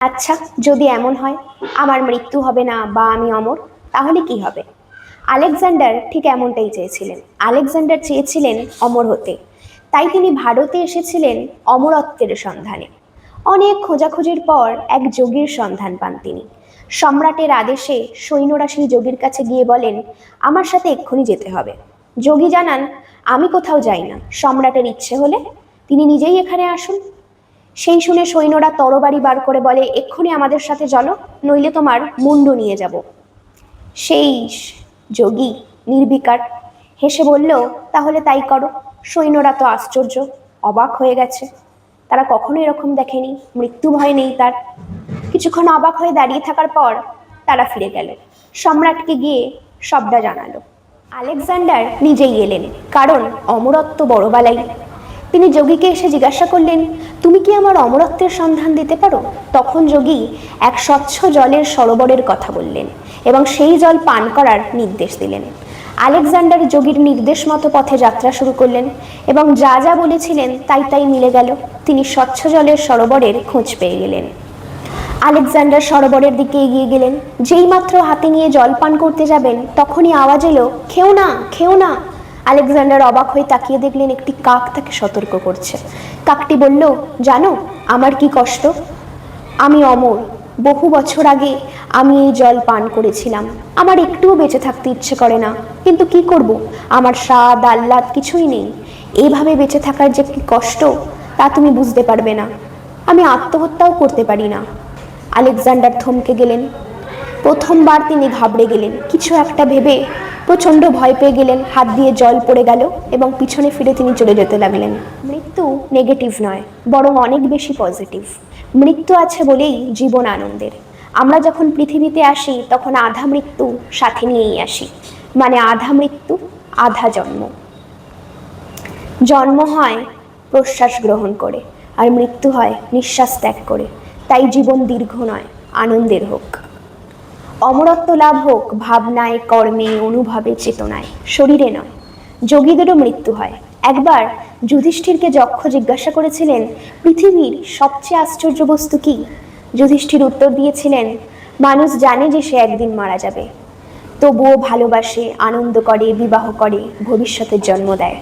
আচ্ছা যদি এমন হয়, আমার মৃত্যু হবে না বা আমি অমর, তাহলে কি হবে? আলেকজান্ডার ঠিক এমনটাই চেয়েছিলেন। আলেকজান্ডার চেয়েছিলেন অমর হতে। তাই তিনি ভারতে এসেছিলেন অমরত্বের সন্ধানে। অনেক খোঁজাখুঁজির পর এক যোগীর সন্ধান পান তিনি। সম্রাটের আদেশে সৈন্যরা সেই যোগীর কাছে গিয়ে বলেন, আমার সাথে এক্ষুনি যেতে হবে। যোগী জানান, আমি কোথাও যাই না। সম্রাটের ইচ্ছে হলে তিনি নিজেই এখানে আসুন। সেই শুনে সৈন্যরা তরবারি বার করে বলে, এক্ষুনি আমাদের সাথে চলো, নইলে তোমার মুন্ডু নিয়ে যাব। সেই যোগী নির্বিকার হেসে বলল, তাহলে তাই করো, সৈন্যরা তো আশ্চর্য, অবাক হয়ে গেছে। তারা কখনো এরকম দেখেনি, মৃত্যু ভয় নেই তার। কিছুক্ষণ অবাক হয়ে দাঁড়িয়ে থাকার পর তারা ফিরে গেল। সম্রাটকে গিয়ে সবটা জানালো। আলেকজান্ডার নিজেই এলেন, কারণ অমরত্ব বড়বালাই। তিনি যোগীকে এসে জিজ্ঞাসা করলেন, তুমি কি আমার অমরত্বের সন্ধান দিতে পারো? তখন যোগী এক স্বচ্ছ জলের সরোবরের কথা বললেন এবং সেই জল পান করার নির্দেশ দিলেন। আলেকজান্ডার যোগীর নির্দেশ মতো পথে যাত্রা শুরু করলেন এবং যা যা বলেছিলেন তাই তাই মিলে গেল। তিনি স্বচ্ছ জলের সরোবরের খোঁজ পেয়ে গেলেন। আলেকজান্ডার সরোবরের দিকে এগিয়ে গেলেন। যেই মাত্র হাতে নিয়ে জল পান করতে যাবেন, তখনই আওয়াজ এলো, খেও না খেও না। আলেকজান্ডার অবাক হয়ে তাকিয়ে দেখলেন একটি কাক তাকে সতর্ক করছে। কাকটি বলল, জানো, আমার কি কষ্ট? আমি অমর। বহু বছর আগে আমি এই জল পান করেছিলাম। আমার একটুও বেঁচে থাকতে ইচ্ছে করে না। কিন্তু কি করব? আমার স্বাদ, আহ্লাদ কিছুই নেই। এইভাবে বেঁচে থাকার যে কি কষ্ট, তা তুমি বুঝতে পারবে না। আমি আত্মহত্যাও করতে পারি না। আলেকজান্ডার থমকে গেলেন। প্রথমবার তিনি ঘাবড়ে গেলেন। কিছু একটা ভেবে প্রচণ্ড ভয় পেয়ে গেলেন, হাত দিয়ে জল পড়ে গেল এবং পিছনে ফিরে তিনি চলে যেতে লাগলেন। মৃত্যু নেগেটিভ নয়, বরং অনেক বেশি পজিটিভ মৃত্যু আছে বলেই জীবন আনন্দের। আমরা যখন পৃথিবীতে আসি, তখন আধা মৃত্যু সাথে নিয়েই আসি। মানে আধা মৃত্যু, আধা জন্ম। জন্ম হয় প্রশ্বাস গ্রহণ করে, আর মৃত্যু হয় নিঃশ্বাস ত্যাগ করে। তাই জীবন দীর্ঘ নয়, আনন্দের হোক। অমরত্ব লাভ হোক, ভাবনায়, কর্মে, অনুভবে, চেতনায়। শরীরে নয়, যোগীদেরও মৃত্যু হয়। একবার যুধিষ্ঠিরকে যক্ষ জিজ্ঞাসা করেছিলেন, পৃথিবীর সবচেয়ে আশ্চর্য বস্তু কি? যুধিষ্ঠির উত্তর দিয়েছিলেন, মানুষ জানে যে সে একদিন মারা যাবে। তবুও ভালোবাসে, আনন্দ করে, বিবাহ করে, ভবিষ্যতের জন্ম দেয়।